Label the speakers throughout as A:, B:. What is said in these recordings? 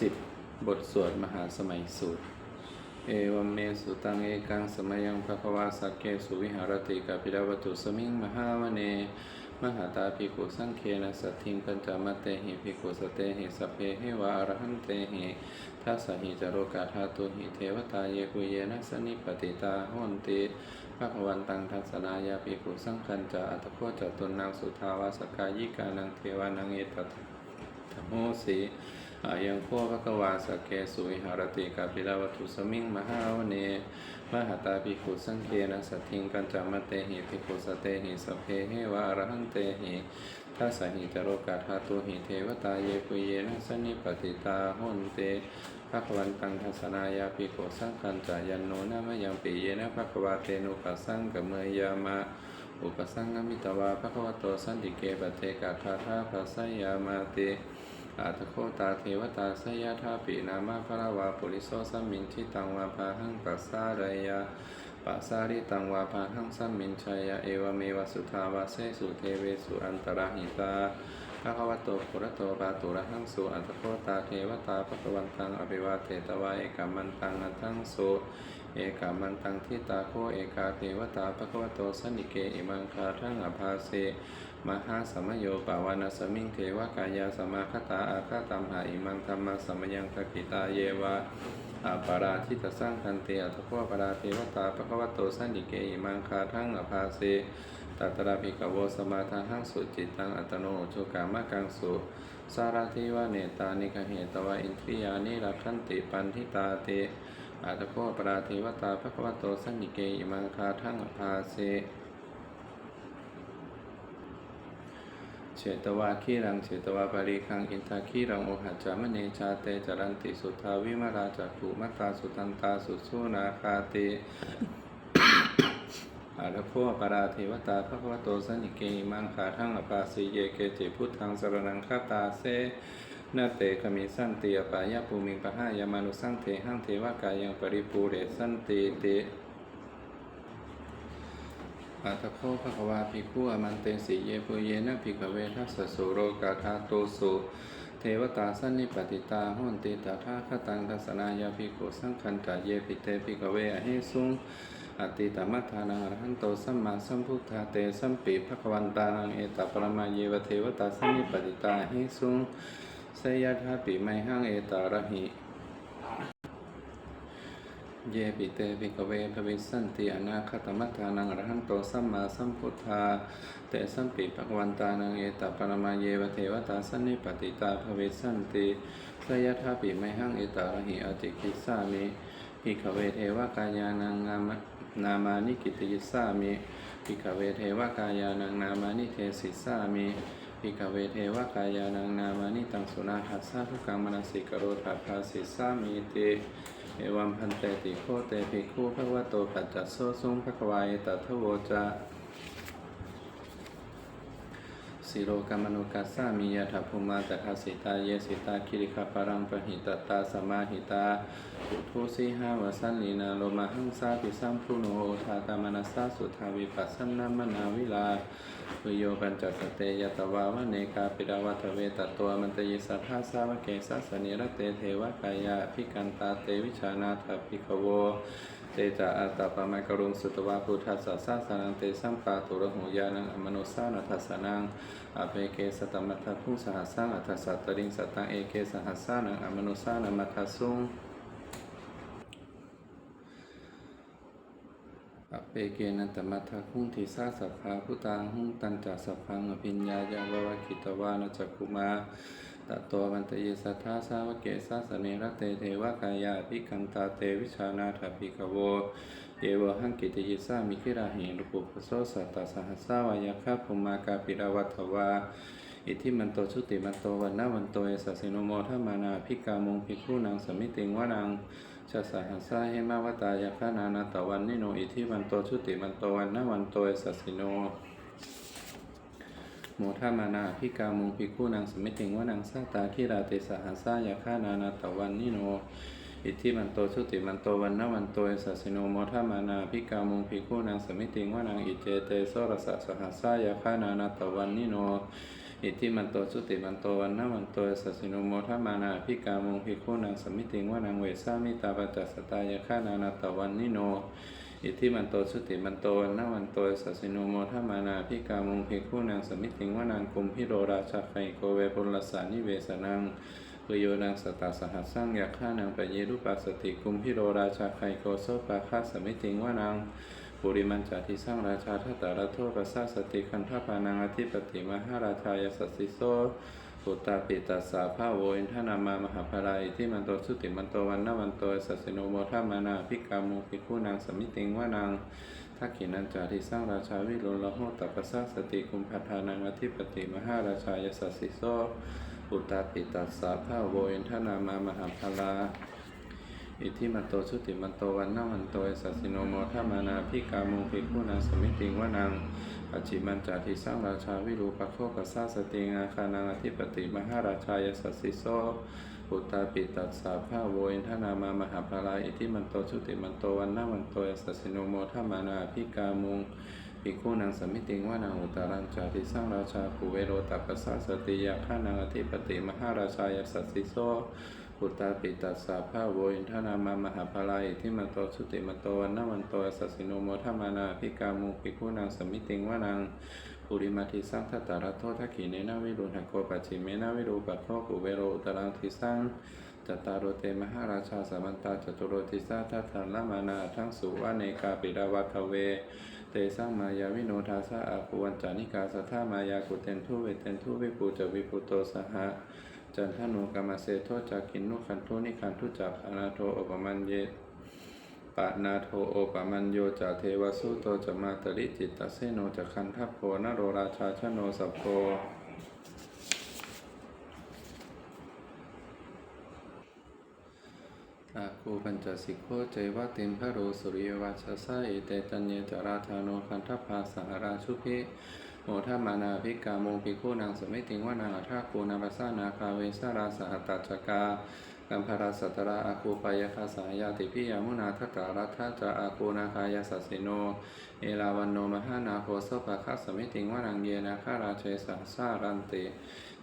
A: สิบบทสวดมหาสมัยสูตร เอวัมเมสุตังเอกังสมัยังภควาสักเกสุวิหารติกาปิดาวัตุสมิงมหาวเน มหาตาภิกขุสังเคนะสัตถิงปัญจมัตเตหิภิกขุสเตหิสพเพหิวะอรหันเตหิทัสสหิจโรกาธาตุหิเทวตาเยกุเยนะสนิปติตาหนติภควันตังทัสนายาภิกขุสังคัญจะอัตโคจตุนนางสุทาวาสกายิกานังเทวานังเอตตะโมสี ยังโคภควาสเกสุวิหารติกาปิลาวัตุสมิงมหาวเนมหาตาภิกขุสังเคนะสัตถิงกัญจามเตหิภิกขุสเตหิสเพเหวะอรหันเตหิทัสหิจโรกาธาตุหิเทวตาเยปุเยนะสนิปติตาหุนเตภควันตังทัสนายาภิกสังคัญจายันโนนะมะยังปิเยนะภควาเตนุปัสสังกเมยามะอุปสังกมิตวาภควโตสันติเกปเตกาคาธาภาสยามาเต อาทโคตาเทวตาสยาธาปินามาภราวาปุริโสสัมมินทิตังวาภาหังปัสสารยาปัสสาริตังวาภาหังสัมมินชัยยะเอวเมวสุทาวาเสสุเทเวสุอันตรหิตาภะคะวะโตปุระโตปาตุระหังสุอัตโคตาเทวตาภคะวันตังอภิวาเทตวาเอกามันตังอันทังสุเอกามันตังทิตาโคเอกาเทวตาภคะวโตสันนิเกอิมังคาทังอภาเส มหาสมโยปาวานาสมิงเทวกายาสมาคตาอาคาตัมหาอิมังธรรมะสมยังคกิตาเยวะอาปาราทิตสร้างคันเตอัตโคปาราเทวตาปะคะวะโตสันติเกอิมังคาทั้งอภาเสตัตระภิกขโวสมาทาหังสุจิตังอัตโนจุกามะกังสุสาราธิวะเนตานิคเหตวะอินทริยานิรักขันติปันทิตาเตอัตโคปาราเทวตาปะคะวะโตสันติเกอิมังคาทั้งอภาเส เฉตวาคีรังเฉตวาปาริคังอินทาคีรังโอหัจามเนชาเตจรันติสุทาวิมาราจักขุมัตตาสุตันตาสุสุนาคาเตอาระโพปาราเทวตาภควโตสันนิเกอิมังขาทั้งอปาสิเยเกจิพุทธังสรนังคาตาเซนาเตคมิสันติอปายาภูมิงปะหายามานุสังเทหังเทวกายังปริปูเรสันติเต ปัตโคภควาภิกขุอมันเตสิเยปุเยนะภิกขเวทัสสะสุโรกาธาโตสุเทวตาสันนิปติตาหุนติตาทาคตังทัสนายาภิกขุสังคันตาเยปิเตภิกขเวอหิสุงอติตมัทธานังอรหันโตสัมมาสัมพุทธาเตสัมปิภควันตานังเอตปรมาเยวเทวตาสันนิปติตาอหิสุงสยทาปิไมหังเอตาระหิ เยปิเตปิกเวภวิสันติอนาคตมัทานังอรหันโตสัมมาสัมพุทธาเตสัมปิภควันตานังเอตปรมาเยวเทวตาสันนิปติตาภวิสันติสยทาปิไมหังเอตาระหิอติกิสามิภิกขเวเทวกายานังงามนามานิกิติยิสามิภิกขเวเทวกายานังนามานิเทสิสามิภิกขเวเทวกายานังนามานิตังสุนาหัสสะทุกขังมนสิกโรตัสสะสิสสามิเต เอวัมพันเตติโคเตภิกขุภะวโตปัจจัสโสสุงภควายตัทโวจา สิโลกามนุกัสสามิยะถาภูมาตถาสิตาเยสิตาคิริคาปรังปหิตตาสมาหิตาอุทุสีหาวสันลีนาโลมาหังสาปิสัมพุโนโอทาตามนัสสาสุทาวิปัสสนามนาวิลาปโยปัญจสเตยตวาวเนกาปิดาวัตเวตตัวมันตยิสัทธาสาวเกสัสสนิรเตเทวกายาภิกันตาเตวิชานาถภิกโว จาอัตตปะมะกรุงสุตวาพุทธัสสะสะสานังเตสัมปาตุระหุยานังอมโนสานัทสสะนังอเปเกสตมัทธะพุสหัสสังอัทสสะตริงสตังเอเกสหัสสานังอมโนสานัมัทสุงอเปเกนันตมัทธคุงทิสาสัพพาพุตังหุงตันจัสสัพพังอภิญญายาวะคิตวานจักคุมา ตตตัวมันตยสัทธาสาวกเกสัสเนรเตเทวกายาภิกันตาเตวิชานาถภิกขโว เยวหังกิติยิสามิคิราหิรุปุปโสสัตตสหัสสาวายาคาภูมากาปิราวัตวาอิทิมันโตชุติมันโตวันนาวันโตเอสสิโนโมทมานาภิกามงภิกขุนางสมิติงวานังชาสหัสสาเหมาวตายาคานานาตวันนิโนอิทิมันโตชุติมันโตวันนาวันโตเอสสิโน โมทามานาพิกามุงพิคูนางสมิติงวานางสาตาคิราติสหัสายาคานานาตวันนิโน อิทธิมันโตชุติมันโตวันนวันโตเอสัสสิโนโมทามานาพิกามุงพิคูนางสมิติงวานางอิเจเตโสรสะสหัสายาคานานาตวันนิโนอิทิมันโตสุติมันโตวันนามันโตสัสสิโนโมทมานาภิกามุงภิกขุนางสมิติงวานางเวสามิตาปัจจสตายาฆานานาตวันนิโน อิทธิมันโตสุติมันโตวันนามันโตสัสสิโนโมทมานาภิกามุงภิกขุนางสมิติงวานางกุมพิโรราชาไคโกเวปุลสานิเวสนังปุโยนังสตาสหัสสังอยากฆ่านังปเยรุปัสสติกุมพิโรราชาไคโกโซปาคาสมิติงวานังปุริมันจาทิสังราชาทัตตาระโทปัสสะสติคันธปานังอธิปติมหาราชายสัสสิโซ ปุตตาปิตัสสาภาโวอินทนามามหาภราอิที่มันโตสุติมันโตวันนาวันโตสัสโนโมทามานาพิกามุภิกขุนางสมิติงว่านางทักขินันจาทิสร้างราชาวิรุณลโหตัปปะสะสติคุมพัฒานังอธิปติมหาราชายสัสสิโซอุตตาปิตัสสะภาโวอินทนามามหาภลา อิทิมันโตชุติมันโตวันนามันโตสัสสิโนโมทามานาพิกามุงภิกขุนางสมิติงวานังปัจจิมันจาทิสร้างราชาวิรูปโคปัสสะสติงาคานังอธิปติมหาราชายสัสสิโซอุตตาปิตัสสะภาโวอินทนามามหาภลาอิทิมันโตชุติมันโตวันนามันโตสัสสิโนโมทามานาพิกามุงภิกขุนางสมิติงวานางอุตารัญจาทิสร้างราชาภูเวโรตัปปะสะสติยาข้านางอธิปติมหาราชายสัสสิโซ อุตตาปิตัสสะภาโวอินทนามามหาภลายที่มันโตสุติมันโตวันนวันโตสัสสิโนโมทมานาภิกามุภิกขุนางสมิติงวานางปุริมาทิสังทัตตารัตโททักขิเนนาวิรุณหโกปัจฉิเมนาวิรูปัโคภูเวโรุตรังทิสังจตารโรเตมหาราชาสมันตาจตุโรติสาทัตถามานาทั้งสุวาเนกาปิดาวัตเว เตสังมายาวิโนทาสะอาภูวันจานิกาสัทธามายากุเตนทุเวเตนทุวิปูจวิปุโตสหะ จันทนุกรรมเสโทจากกินนุขันทุนิขันทุจักอนาโทอปมันเยปะนาโทโอปมันโยจาเทวสุโตจะมาตริจิตตเสโนจะคันทัพโพนโรราชาชโนสัพโพอาคูปัญจสิกโคเจวะติมพระโรสุริยวัชสะเอเตตัญเยจาราธาโนคันทัพพาสหราชุพิ โมทามานาภิกาโมภิกขุนางสมิติงวานางอัฏฐาคูนาปัสสานาคาเวสาราสหตัจจกากัมภาราสัตราอาคูปายคาสายาติพิยามุนาทัตารัตถะอาคูนาคายาสัสิโน เอลาวันโนมหานาโคโสภะคัสสมิติงวานังเยนาคาราเชสะสารันติ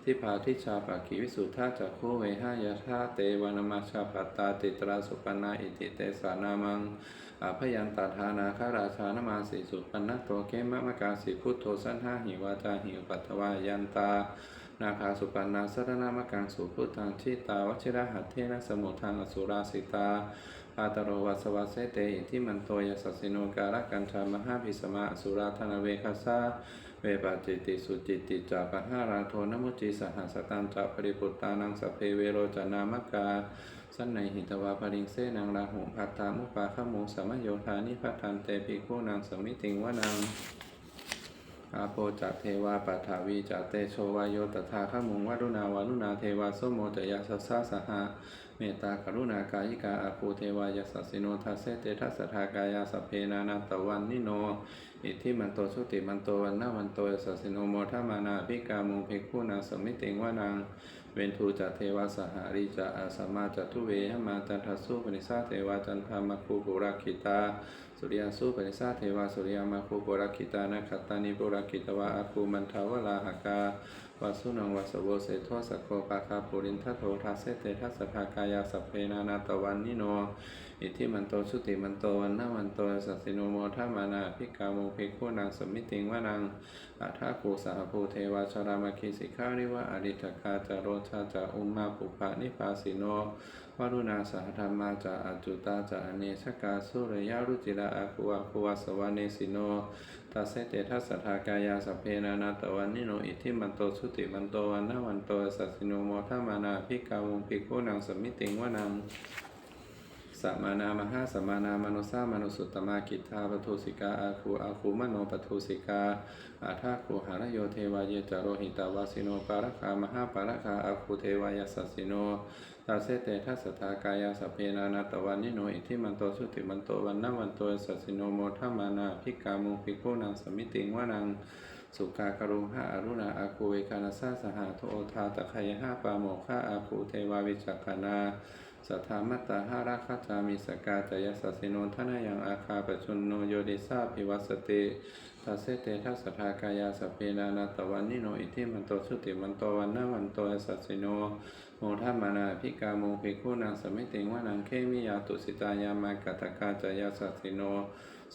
A: ทิพาทิชาปะกิวิสุทธาจักขุเวหายาธาเตวนามาชาปตาติตราสุปนาอิติเตสานามัง อาพยันตาธานาคาราชานมาสิสุปันนโตเกมะมะกาสิพุทโธสันหาหิวาจาหิวปัตตวายันตา นาคาสุปันนาสรณามกังสุพุทธังชิตาวชิระหัตเทนะสมุทังอสุราสิตาปาตโรวัสวาเสเตอิทิมันโตยสัสสิโนการะกันชามหาภิสมาอสุราธนเวคัสาเวปาจิติสุจิติจาปะหาราโทนมุจิสหัสตันจาปริปุตตานังสพเพเวโรจนามกา สันในหิตวาปริงเสนังราหุพัตตามุปาขโมสมโยธานิพัตตันเตปิโคนางสมิติงวะนางอาโปจักเทวาปัฏฐาวีจักเตโชวายโยตถาขมุงวัรุณาวารุณาเทวาสมโมจยาสสสะสหะเมตตากรุณากายิกาอาภูเทวายาสสสิโนทัสเสเตทัสสทากายาสเพนานาตวันนิโน อิทิมันโตสุติมันโตวันนาวันโตสัสสิโนโมทามานาภิกามุงภิกขุนางสมิติงวานาง เวนทูจัตเทวาสหาริจาอาสมาจัตุเวหมาจันทสุปนิสาเทวาจันทามาคูปุรักิตา สุริยสุปนิสาเทวาสุริยมาคูปุรักิตานะขัตตานิปุรักิตวาอาคูมันทาวลาหกาวาสุนังวาสโวเสโทสโคปาคาปุรินทโททัสเสเตทัสภากายาสเพนานาตวันนิโน อิทธิมันโตชุติมันโตวันนาวันโตสัสิโนโมทามานาภิกาโมภิกขุนางสมิติงวานังอัฏาภูสาภูเทวาชรามาคิสิกานิวะอดิตกาจาโรชาจาอุมมาปุปะนิพาสิโนวารุณาสหธรรมาจาอจุตาจาอเนชกาสุรยารุจิระอาคุวะคุวาสวาเนสิโนตัสเสเตทัสสทากายาสเพนานาตวันนิโนอิทิมันโตสุติมันโตวันนาวันโตสัสิโนโมทามานาภิกาวงภิกขุนางสมิติงวานัง สัมมานามหาสัมมานามนุสามนุสุตตมากิทาปทุสิกาอาคูอาคูมโนปทุสิกาอาทาคูหารโยเทวายจาโรหิตาวาสิโนปารคามหาปารคาอาคูเทวายสัสสิโนตาเสเตทัสสทากายาสเพนานาตวันนิโนอิทิมันโตสุติมันโตวันนวันโตสัสสิโนโมทมานาภิกามุภิกขุนางสมิติงวานังสุกากรุงหาอรุณาอาคูเวคานาสาสหาโทโอทาตะไคยหาปาโมฆาอาคูเทวาวิจักนา สัทธามัตตาหาราคาจามิสกาจายสัสสิโนทนายังอาคาปชุนโนโยดิซาภิวัสติตสัสเสเตทัสทากายาสเพนานาตวันนิโนอิทิมันโตสุติมันโตวันนาวันโตสัสิโนโมทัมมานาภิกาโมภิกขุนางสมิติงวานังเคมิยาตุสิตายามากตกาจายาสัสสิโน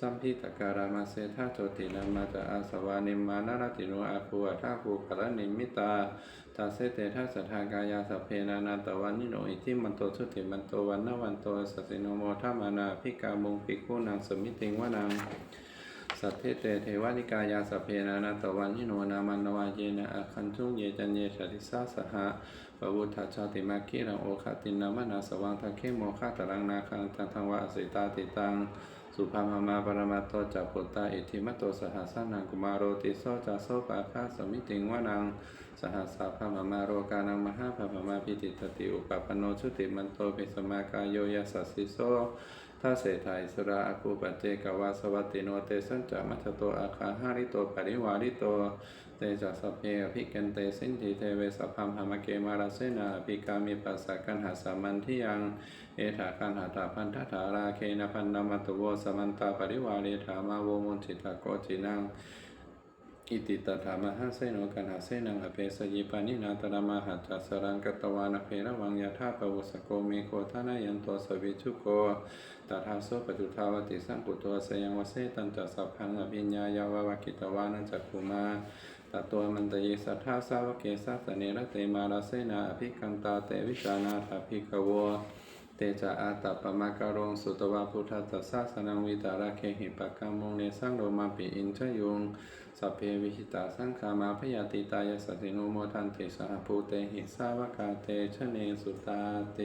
A: สัมพิตการามาเสธาโจตินามาจาอาสวานิมานารติโนอาภูอัฏฐาภูกรณิมิตาตาเสเตทัสสะทากายาสเพนานาตวันนิโนอิทิมันโตสุติมันโตวันนาวันโตสัสิโนโมทัมานาภิกาโมภิกขุนางสมิติงวานังสัทเทเตเทวานิกายาสเพนานาตวันนิโนนามันนวาเยนะอคันจุงเยจันเยชริสาสหะปวุฒาชาติมาคิรังโอคตินามนาสวังทะเคโมฆะตรังนาคังตังทังวะสิตาติตัง สุภามามาปรมาโตจักปุตตาอิทิมัตโตสหัสนังกุมารโรติโสจักโสปะคาสมิติงวานังสหัสสะพมามาโรกานังมหาภามาพิติตติอุปปปโนชุติมันโตเปิสมากายโยยัสสสิโส ทัสเสทายสราอาคูปเจกวาสวัตติโนเตสัญจามัชโตอาคาหาริโตปริวาริโต เตจัสสพเพอภิกันเตสินทิเทเวสพัมหามเกมาราเสนาอภิกามิปัสสะกันหาสามันทิยัง เอถาคันหาตาพันธถาราเคนะพันนามัตโวสมันตาปริวาเรธามาโวมุนจิตาโกจินังอิติตถามหาเสโนกันหาเสนังอเปสยิปานินาตระมาหัจจสรังกตวานเพระวังยาธาปวุสโกเมโคทานายันโตสวิชุโก ตถาโสปตุทาวติสังกุตัวสยังวเสตันจัสสพพังอภิญญายาวากิตวานันจักขุมาตตัวมันตยิสัทธาสาวเกสัสเนรเตมาราเสนาอภิคันตาเตวิชานาถภิกขโวเตจาอาตปมาการงสุตวาพุทธัสสะสนังวิตาราเคหิปะกัมมงเนสังโรมาปิอินชยุงสัพเพวิหิตาสังขามาพยาติตายสติโนโมทันเตสหภูเตหิสาวกาเตชะเนสุตาเต